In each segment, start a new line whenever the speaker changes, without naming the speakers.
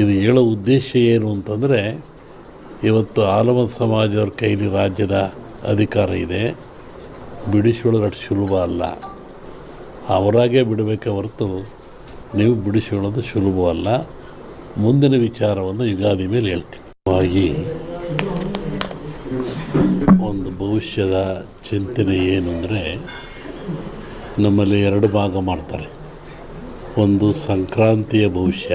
ಇದು ಹೇಳೋ ಉದ್ದೇಶ ಏನು ಅಂತಂದರೆ, ಇವತ್ತು ಆಲಮ ಸಮಾಜದವ್ರ ಕೈಲಿ ರಾಜ್ಯದ ಅಧಿಕಾರ ಇದೆ. ಬಿಡಿಸಿಕೊಳ್ಳೋದು ಅಷ್ಟು ಸುಲಭ ಅಲ್ಲ. ಅವರಾಗೆ ಬಿಡಬೇಕೆ ಹೊರತು ನೀವು ಬಿಡಿಸಿಕೊಳ್ಳೋದು ಸುಲಭವಲ್ಲ ಮುಂದಿನ ವಿಚಾರವನ್ನು ಯುಗಾದಿ ಮೇಲೆ ಹೇಳ್ತೀನಿ. ಒಂದು ಭವಿಷ್ಯದ ಚಿಂತನೆ ಏನು ಅಂದರೆ, ನಮ್ಮಲ್ಲಿ ಎರಡು ಭಾಗ ಮಾಡ್ತಾರೆ. ಒಂದು ಸಂಕ್ರಾಂತಿಯ ಭವಿಷ್ಯ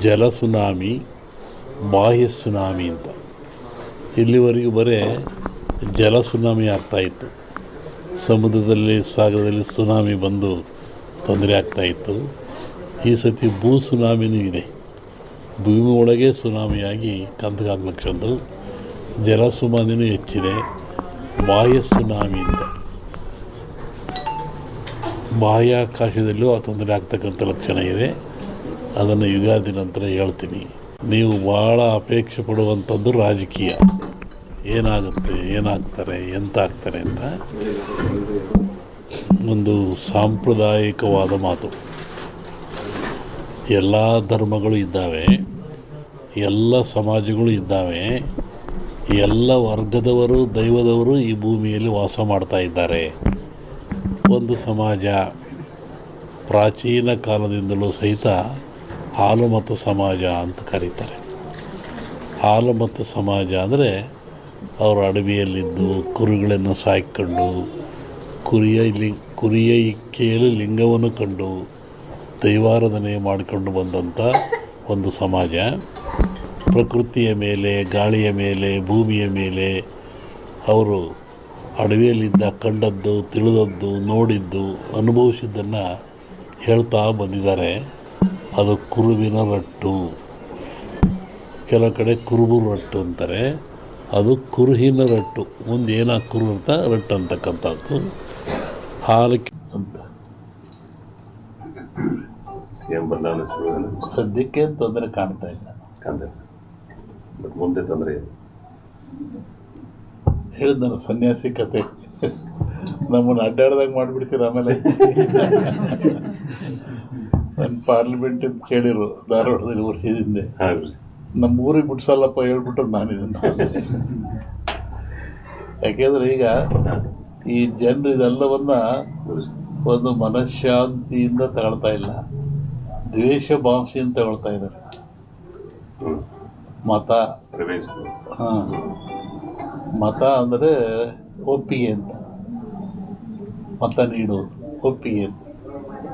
ಜಲ ಸುನಾಮಿ, ಬಾಹ್ಯ ಸುನಾಮಿ ಅಂತ. ಇಲ್ಲಿವರೆಗೂ ಬರೇ ಜಲ ಸುನಾಮಿ ಆಗ್ತಾಯಿತ್ತು ಸಮುದ್ರದಲ್ಲಿ, ಸಾಗರದಲ್ಲಿ ಸುನಾಮಿ ಬಂದು ತೊಂದರೆ ಆಗ್ತಾಯಿತ್ತು ಈ ಸತಿ ಭೂ ಸುನಾಮಿನೂ ಇದೆ. ಭೂಮಿ ಒಳಗೆ ಸುನಾಮಿಯಾಗಿ ಕಂದಗಾಗ್ಲಕ್ಷದ್ದು ಜಲ ಸುನಾಮಿನೂ ಹೆಚ್ಚಿದೆ. ಬಾಹ್ಯ ಸುನಾಮಿ ಅಂತ. ಬಾಹ್ಯಾಕಾಶದಲ್ಲೂ ಆ ತೊಂದರೆ ಆಗ್ತಕ್ಕಂಥ ಲಕ್ಷಣ ಇದೆ. ಅದನ್ನು ಯುಗಾದಿ ನಂತರ ಹೇಳ್ತೀನಿ. ನೀವು ಭಾಳ ಅಪೇಕ್ಷೆ ಪಡುವಂಥದ್ದು ರಾಜಕೀಯ. ಏನಾಗುತ್ತೆ, ಏನಾಗ್ತಾರೆ ಎಂತ ಆಗ್ತಾರೆ ಅಂತ ಒಂದು ಸಾಂಪ್ರದಾಯಿಕವಾದ ಮಾತು. ಎಲ್ಲ ಧರ್ಮಗಳು ಇದ್ದಾವೆ, ಎಲ್ಲ ಸಮಾಜಗಳು ಇದ್ದಾವೆ, ಎಲ್ಲ ವರ್ಗದವರು, ದೈವದವರು ಈ ಭೂಮಿಯಲ್ಲಿ ವಾಸ ಮಾಡ್ತಾ ಇದ್ದಾರೆ. ಒಂದು ಸಮಾಜ ಪ್ರಾಚೀನ ಕಾಲದಿಂದಲೂ ಸಹಿತ ಹಾಲುಮತ ಸಮಾಜ ಅಂತ ಕರೀತಾರೆ. ಹಾಲುಮತ ಸಮಾಜ ಅಂದರೆ ಅವರು ಅಡವಿಯಲ್ಲಿದ್ದು, ಕುರಿಗಳನ್ನು ಸಾಕಿಕೊಂಡು ಕುರಿಯ ಲಿ, ಕುರಿಯ ಇಕ್ಕೆಯಲ್ಲಿ ಲಿಂಗವನ್ನು ಕಂಡು ದೈವಾರಾಧನೆ ಮಾಡಿಕೊಂಡು ಬಂದಂಥ ಒಂದು ಸಮಾಜ. ಪ್ರಕೃತಿಯ ಮೇಲೆ, ಗಾಳಿಯ ಮೇಲೆ, ಭೂಮಿಯ ಮೇಲೆ ಅವರು ಅಡವಿಯಲ್ಲಿದ್ದ, ಕಂಡದ್ದು, ತಿಳಿದದ್ದು, ನೋಡಿದ್ದು, ಅನುಭವಿಸಿದ್ದನ್ನು ಹೇಳ್ತಾ ಬಂದಿದ್ದಾರೆ. ಅದು ಕುರುವಿನ ರಟ್ಟು. ಕೆಲವು ಕಡೆ ಕುರುಬು ರಟ್ಟು ಅಂತಾರೆ. ಅದು ಕುರುಹಿನ ರಟ್ಟು. ಮುಂದೆ ಏನ ಕುರು ಅಂತ ರಟ್ಟು ಅಂತಕ್ಕಂಥದ್ದು. ಹಾಲಕ್ಕೆ ಅಂತ. ಸದ್ಯಕ್ಕೆ ತೊಂದರೆ ಕಾಣ್ತಾ ಇಲ್ಲ.
ಮುಂದೆ ತೊಂದರೆ ಹೇಳಿದ
ಹೇಳಿದ್ನಲ್ಲ ಸನ್ಯಾಸಿ ಕತೆ. ನಮ್ಮನ್ನು ಅಡ್ಡಾಡ್ದಾಗ ಮಾಡಿಬಿಡ್ತೀರ ಆಮೇಲೆ? ನನ್ನ ಪಾರ್ಲಿಮೆಂಟ್ ಅಂತ ಕೇಳಿರು ಧಾರವಾಡದಲ್ಲಿ
ರೀ
ನಮ್ಮ ಊರಿಗೆ ಬಿಡ್ಸಲ್ಲಪ್ಪ ಹೇಳ್ಬಿಟ್ಟು ನಾನು ಇದನ್ನು ಯಾಕೆಂದ್ರೆ ಈಗ ಈ ಜನರು ಇದೆಲ್ಲವನ್ನ ಒಂದು ಮನಃಶಾಂತಿಯಿಂದ ತಗೊಳ್ತಾ ಇಲ್ಲ. ದ್ವೇಷ ಭಾವಿಸಿಯಿಂದ ತಗೊಳ್ತಾ ಇದ್ದಾರೆ. ಮತ.
ಪ್ರವೇಶ
ಹಾಂ. ಮತ ಅಂದರೆ ಒಪ್ಪಿಗೆ ಅಂತ. ಮತ ನೀಡುವುದು ಒಪ್ಪಿಗೆ ಅಂತ.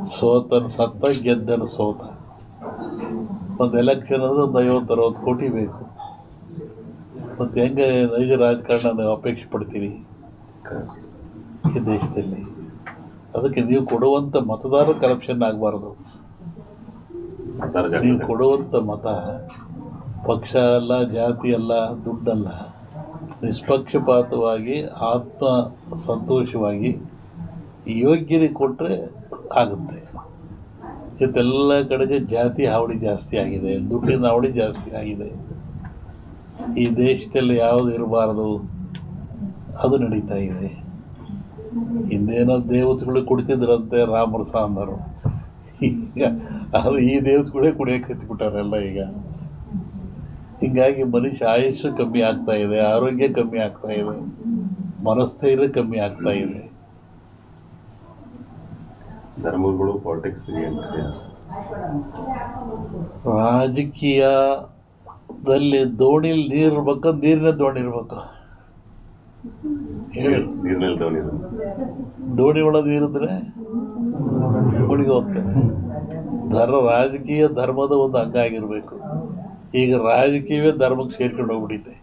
ಸೋತನ ಸತ್ತ ಗೆದ್ದನ ಸೋತ. ಒಂದು ಎಲೆಕ್ಷನ್ ಅಂದ್ರೆ ಒಂದು ಐವತ್ತು, ಅರವತ್ತು ಕೋಟಿ ಬೇಕು. ಮತ್ತು ಹೆಂಗೆ ನೈಜ ರಾಜಕಾರಣ ನೀವು ಅಪೇಕ್ಷೆ ಪಡ್ತೀರಿ? ಈ ದೇಶದಲ್ಲಿ. ಅದಕ್ಕೆ ನೀವು ಕೊಡುವಂಥ ಮತದಾರ ಕರಪ್ಷನ್ ಆಗಬಾರ್ದು. ನೀವು ಕೊಡುವಂಥ ಮತ ಪಕ್ಷ ಅಲ್ಲ, ಜಾತಿ ಅಲ್ಲ, ದುಡ್ಡಲ್ಲ. ನಿಷ್ಪಕ್ಷಪಾತವಾಗಿ ಆತ್ಮ ಸಂತೋಷವಾಗಿ ಯೋಗ್ಯರಿಗೆ ಕೊಟ್ಟರೆ ಆಗುತ್ತೆ. ಇವತ್ತೆಲ್ಲ ಕಡೆಗೆ ಜಾತಿ ಹಾವಳಿ ಜಾಸ್ತಿ ಆಗಿದೆ, ದುಡ್ಡಿನ ಹಾವಳಿ ಜಾಸ್ತಿ ಆಗಿದೆ. ಈ ದೇಶದಲ್ಲಿ ಯಾವುದು ಇರಬಾರದು? ಅದು ನಡೀತಾ ಇದೆ. ಹಿಂದೇನೋ ದೇವತೆಗಳು ಕುಡಿತಿದ್ರಂತೆ ರಾಮರ ಸಾಂದರು. ಅದು ಈ ದೇವತೆಗಳೇ ಕುಡಿಯೋಕೆ ಹತ್ಬಿಟ್ಟಾರೆಲ್ಲ ಈಗ. ಹೀಗಾಗಿ ಮನುಷ್ಯ ಆಯುಷ್ಯ ಕಮ್ಮಿ ಆಗ್ತಾ ಇದೆ, ಆರೋಗ್ಯ ಕಮ್ಮಿ ಆಗ್ತಾ ಇದೆ, ಮನಸ್ಥೈರ್ಯ ಕಮ್ಮಿ ಆಗ್ತಾ ಇದೆ.
ಧರ್ಮಗಳು ಪಾಲಿಟಿಕ್ಸ್ ಏನ್ರಿ
ರಾಜಕೀಯದಲ್ಲಿ ದೋಣಿಲಿ ನೀರು ಇರ್ಬೇಕು ನೀರಿನ ದೋಣಿ ಇರ್ಬೇಕು.
ನೀರಿನಲ್ಲಿ ದೋಣಿ.
ದೋಣಿ ಒಳಗೆ ನೀರಿದ್ರೆ ಮುಳುಗಿ ಧರ್ಮ ರಾಜಕೀಯ ಧರ್ಮದ ಒಂದು ಅಂಗ ಆಗಿರಬೇಕು. ಈಗ ರಾಜಕೀಯವೇ ಧರ್ಮಕ್ಕೆ ಸೇರ್ಕೊಂಡು ಹೋಗ್ಬಿಟ್ಟಿದೆ.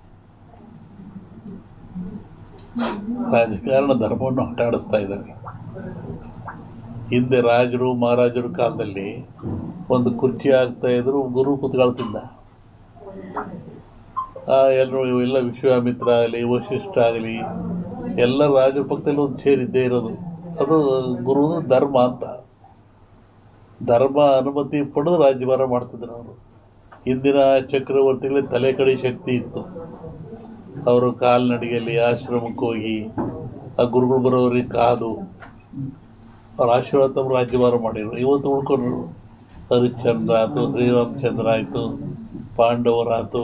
ರಾಜಕಾರಣ ಧರ್ಮವನ್ನು ಆಟಾಡಿಸ್ತಾ ಇದ್ದಾರೆ. ಹಿಂದೆ ರಾಜರು, ಮಹಾರಾಜರ ಕಾಲದಲ್ಲಿ ಒಂದು ಕುರ್ಚಿ ಆಗ್ತಾ ಇದ್ರು, ಗುರು ಕೂತ್ಕೊಳ್ತಿದ್ದ ಎಲ್ಲರೂ ಎಲ್ಲ ವಿಶ್ವಾಮಿತ್ರ ಆಗಲಿ, ವಶಿಷ್ಠ ಆಗಲಿ, ಎಲ್ಲ ರಾಜರ ಪಕ್ಕದಲ್ಲಿ ಒಂದು ಚೇರ್ ಇದ್ದೇ ಇರೋದು. ಅದು ಗುರು ಧರ್ಮ ಅಂತ. ಧರ್ಮ ಅನುಮತಿ ಪಡೆದು ರಾಜ್ಯಭಾರ ಮಾಡ್ತಿದ್ರು ಅವರು. ಹಿಂದಿನ ಚಕ್ರವರ್ತಿಗಳಿಗೆ ತಲೆ ಕಡೆ ಶಕ್ತಿ ಇತ್ತು. ಅವರು ಕಾಲ್ನಡಿಗೆಯಲ್ಲಿ ಆಶ್ರಮಕ್ಕೆ ಹೋಗಿ, ಆ ಗುರುಗಳು ಬರೋರಿಗೆ ಕಾದು ಅವ್ರ ಆಶೀರ್ವಾದ ತಮ್ಮ ರಾಜ್ಯಭಾರ ಮಾಡಿದ್ರು. ಇವತ್ತು ಉಳ್ಕೊಂಡ್ರು. ಹರಿಶ್ಚಂದ್ರ ಆಯಿತು, ಶ್ರೀರಾಮಚಂದ್ರ ಆಯಿತು ಪಾಂಡವರಾಯ್ತು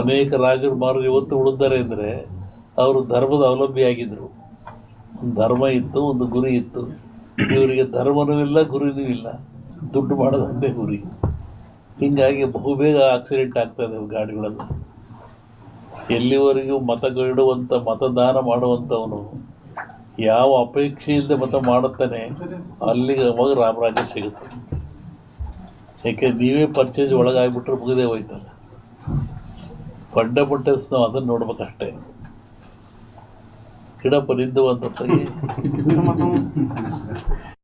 ಅನೇಕ ರಾಜರು ಮಾರು ಇವತ್ತು ಉಳಿದ್ದಾರೆ ಅಂದರೆ ಅವರು ಧರ್ಮದ ಅವಲಂಬಿಯಾಗಿದ್ದರು ಒಂದು ಧರ್ಮ ಇತ್ತು, ಒಂದು ಗುರಿ ಇತ್ತು. ಇವರಿಗೆ ಧರ್ಮನೂ ಇಲ್ಲ, ಗುರಿನೂ ಇಲ್ಲ. ದುಡ್ಡು ಮಾಡೋದು ಒಂದೇ ಗುರಿ. ಹೀಗಾಗಿ ಬಹುಬೇಗ ಆಕ್ಸಿಡೆಂಟ್ ಆಗ್ತಾ ಇದೆ ಗಾಡಿಗಳೆಲ್ಲ. ಎಲ್ಲಿವರೆಗೂ ಮತಗಿಡುವಂಥ ಮತದಾನ ಮಾಡುವಂಥವನು ಯಾವ ಅಪೇಕ್ಷೆ ಇಲ್ಲದೆ ಮತ ಮಾಡುತ್ತಾನೆ ಅಲ್ಲಿಗೆ ಅವಾಗ ರಾಮರಾಜ್ಯ ಸಿಗುತ್ತೆ. ಯಾಕೆ ನೀವೇ ಪರ್ಚೇಸ್ ಒಳಗಾಗ್ಬಿಟ್ರೆ ಮುಗಿದೇ ಹೋಯ್ತಲ್ಲ. ಫಂಡಮೆಂಟಲ್ಸ್ ನಾವು ಅದನ್ನು ನೋಡ್ಬೇಕಷ್ಟೇ. ಗಿಡಪ್ಪ ನಿಂದು ಅಂತ